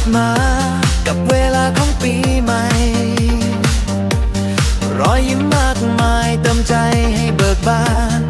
ดมากับเวลาของปีใหม่ รอยยิ้มมากมายเติมใจให้เบิกบาน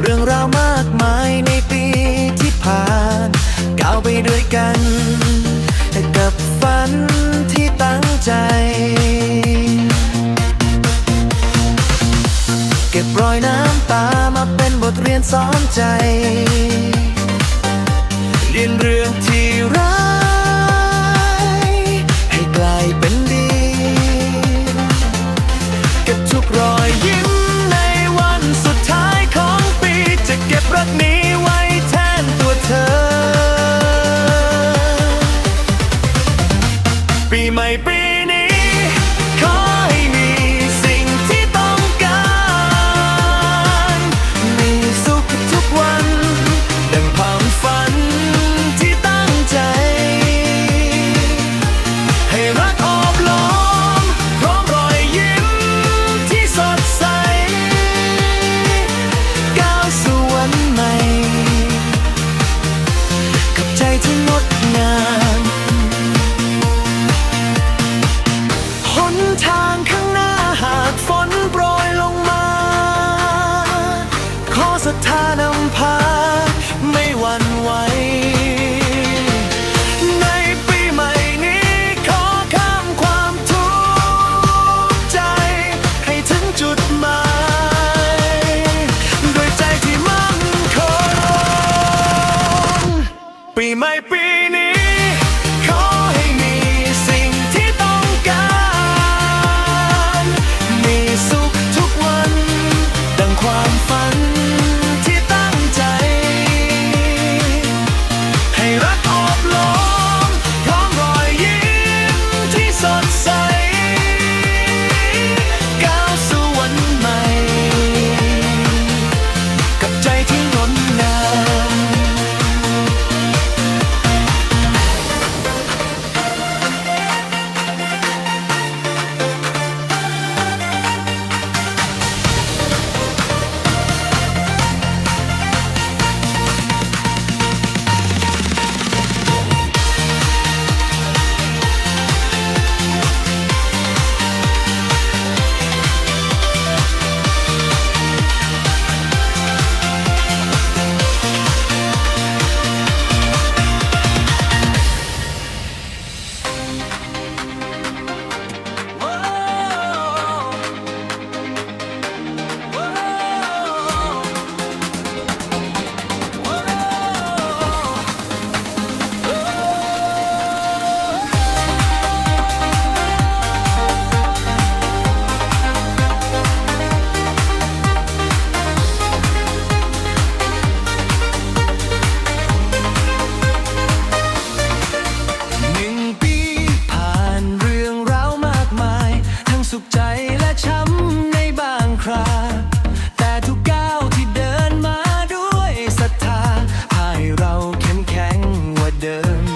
เรื่องราวมากมายในปีที่ผ่านก้าวไปด้วยกันกับฝันที่ตั้งใจ เก็บรอยน้ำตามาเป็นบทเรียนสอนใจ เรียนเรื่องที่รัก ปี yaşadım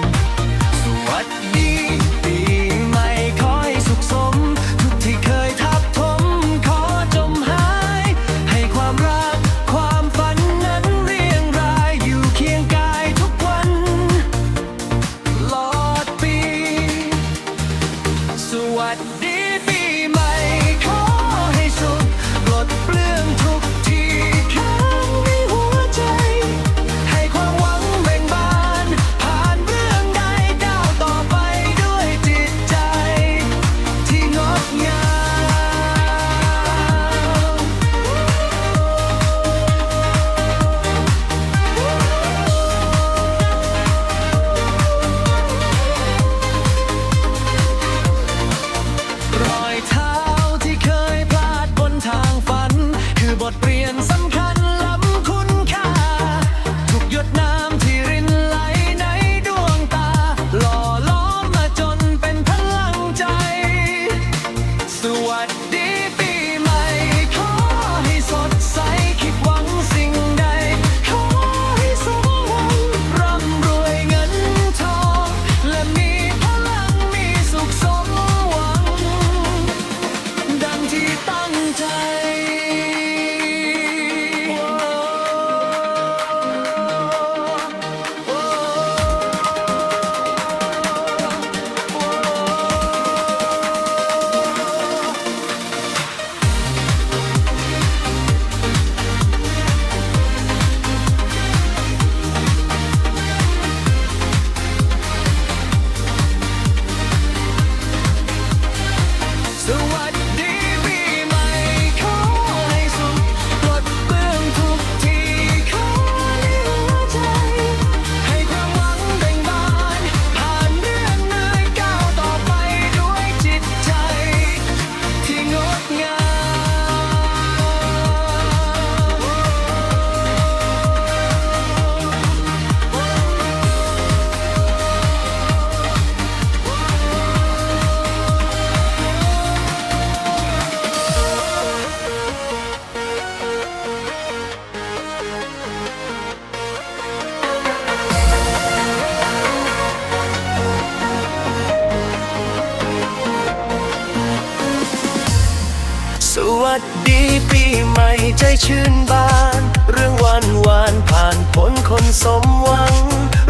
ชื่นบาน เรื่องวันวานผ่านผลคนสมหวัง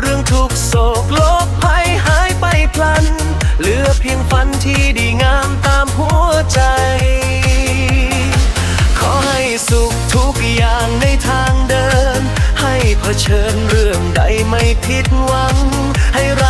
เรื่องทุกโศกโลกภัยหายไปพลัน เหลือเพียงฝันที่ดีงามตามหัวใจ ขอให้สุขทุกอย่างในทางเดิน ให้เผชิญเรื่องใดไม่ผิดหวัง ให้รา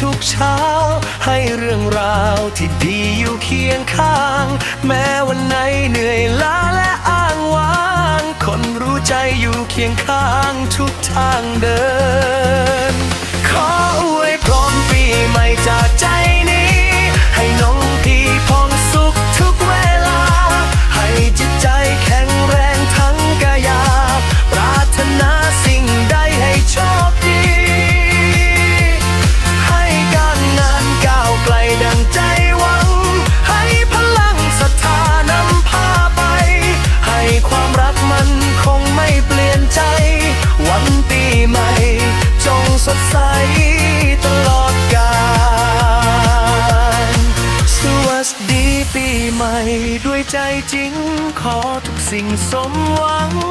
ทุกเช้า ให้เรื่องราวที่ดีอยู่เคียงข้าง แม้วันไหนเหนื่อยล้าและอ้างว้าง คนรู้ใจอยู่เคียงข้างทุกทางเดิน ขออวยพรปีใหม่จากใจนี้ สิ่งสมหวัง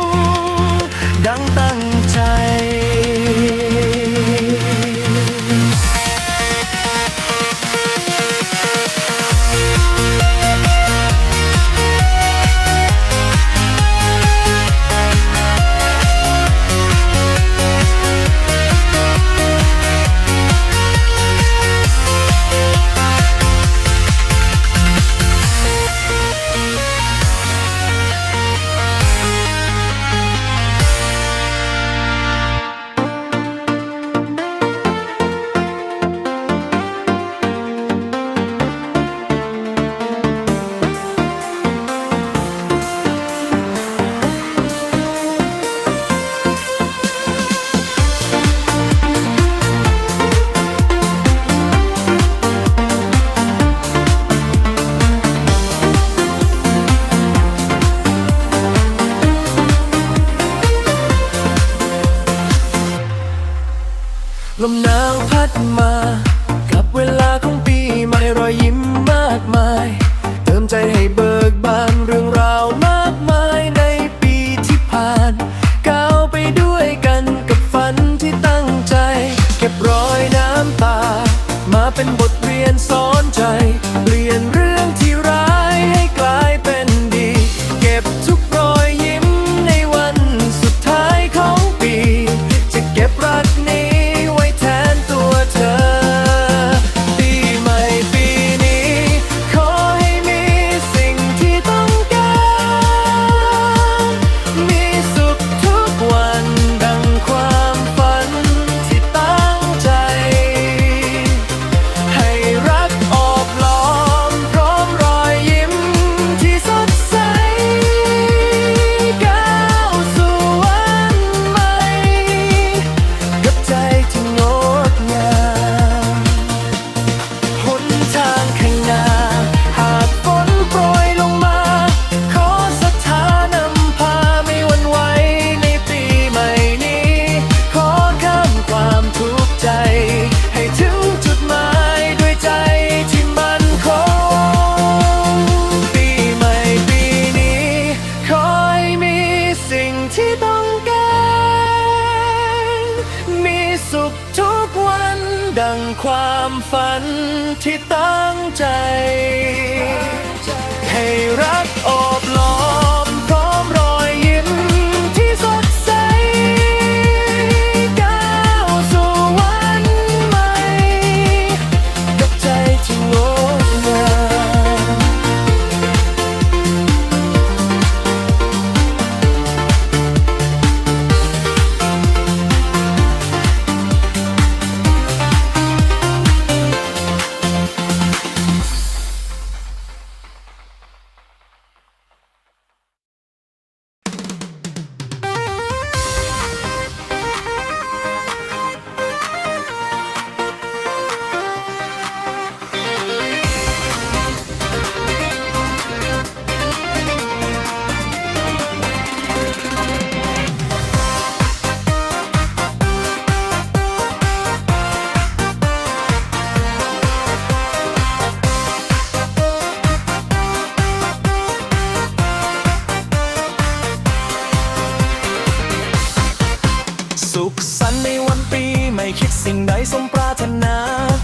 คิดสิ่งใดสมปรารถนา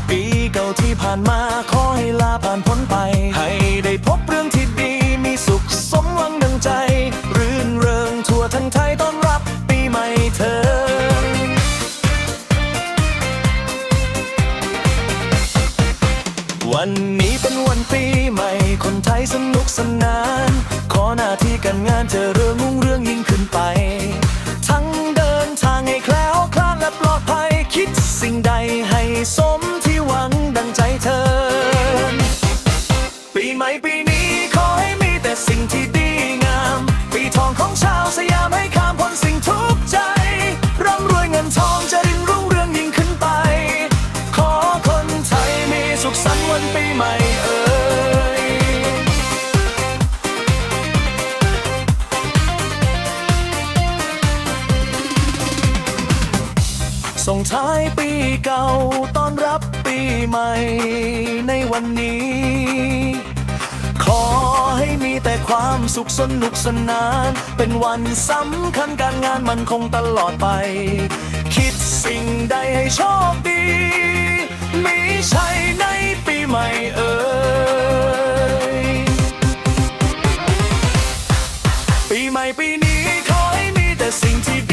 ปีเก่าที่ผ่านมาขอให้ลาผ่านพ้นไป ให้ได้พบเรื่อง ปีใหม่ในวันนี้ ขอให้มีแต่ความสุขสนุกสนาน เป็นวันสำคัญการงานมันคงตลอดไป คิดสิ่งใดให้โชคดีมีชัยในปีใหม่เอ่ยปีใหม่ปีนี้ขอให้มีแต่สิ่งที่ดี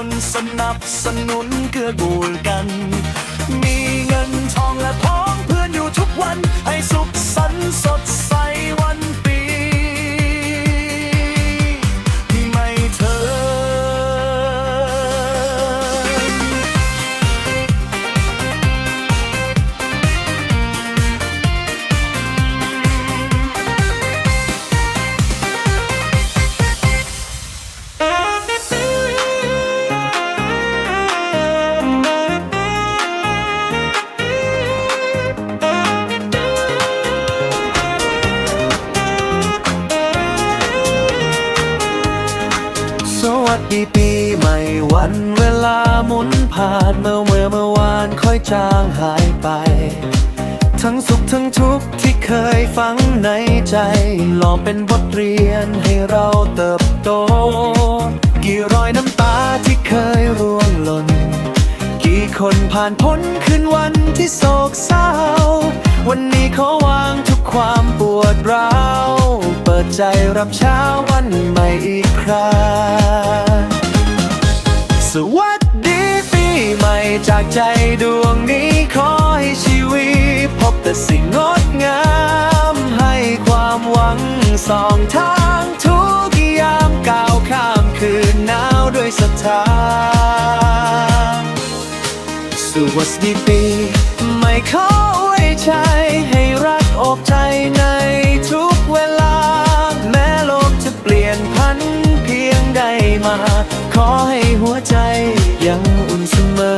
คนสนับสนุนเกื้อกูลกัน มีเงินทองและพ้องเพื่อนอยู่ทุกวัน ให้สุขสันต์สดใสวัน สวัสดีปีใหม่วันเวลาหมุนผ่านเมื่อเมื่อเมื่อวานค่อยจางหายไป ทั้งสุขทั้งทุกข์ที่เคยฝังในใจล่อเป็นบทเรียนให้เราเติบโต กี่รอยน้ำตาที่เคยร่วงหล่น กี่คนผ่านพ้นคืนวันที่โศกเศร้า วันนี้ขอวางทุกความปวดร้าว ใจรับเช้าวันใหม่อีกครั้งสวัสดีปีใหม่จากใจดวงนี้ขอให้ชีวิต พบแต่สิ่งงดงาม ให้ความหวังสองทางทุกยามก้าวข้ามคืนหนาวด้วยศรัทธาสวัสดีปีไม่ขอไว้ใจให้รักอกใจในทุกเวลา เพียงใดมา ขอให้หัวใจยังอุ่นเสมอ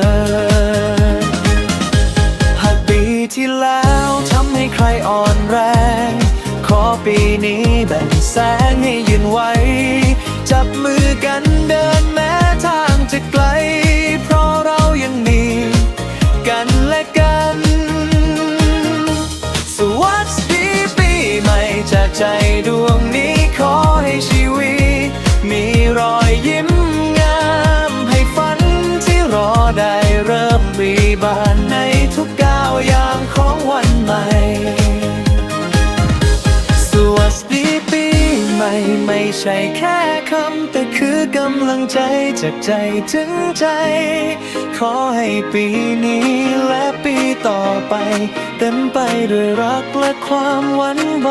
หากปีที่แล้วทำให้ใครอ่อนแรง ขอปีนี้แบ่งแสงให้ยืนไว้ จับมือกันเดินแม้ทางจะไกล เพราะเรายังมีกันและกัน สวัสดีปีใหม่จากใจดวงนี้ บานในทุกก้าวยามของวันใหม่ สวัสดีปีใหม่ไม่ใช่แค่คำ แต่คือกำลังใจจากใจถึงใจ ขอให้ปีนี้และปีต่อไป เต็มไปด้วยรักและความหวั่นไหว